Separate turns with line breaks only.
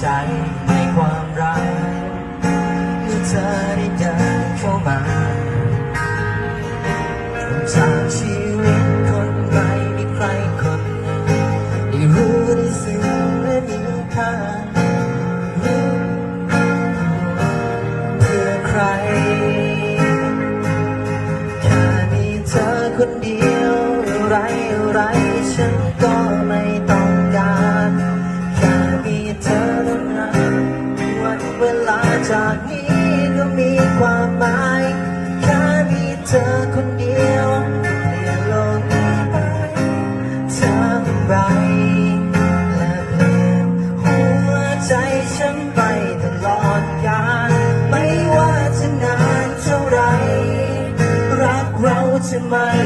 ใจในความรักเมื่อเธอได้เดินเข้ามาจากชีวิตคนใหม่มีใครคนหนึ่งได้รู้ได้ซึ้งและมีค่าเพื่อใครแค่มีเธอคนเดียวอะไรอะไรฉันก็ไม่ เวลาจากนี้ก็มีความหมายแค่มีเธอคนเดียวอย่นี้ไปทำไรและเปลี่ยนหัวใจฉันไปตลอดกาลไม่ว่าจะนานเท่าไรรักเราจะไม่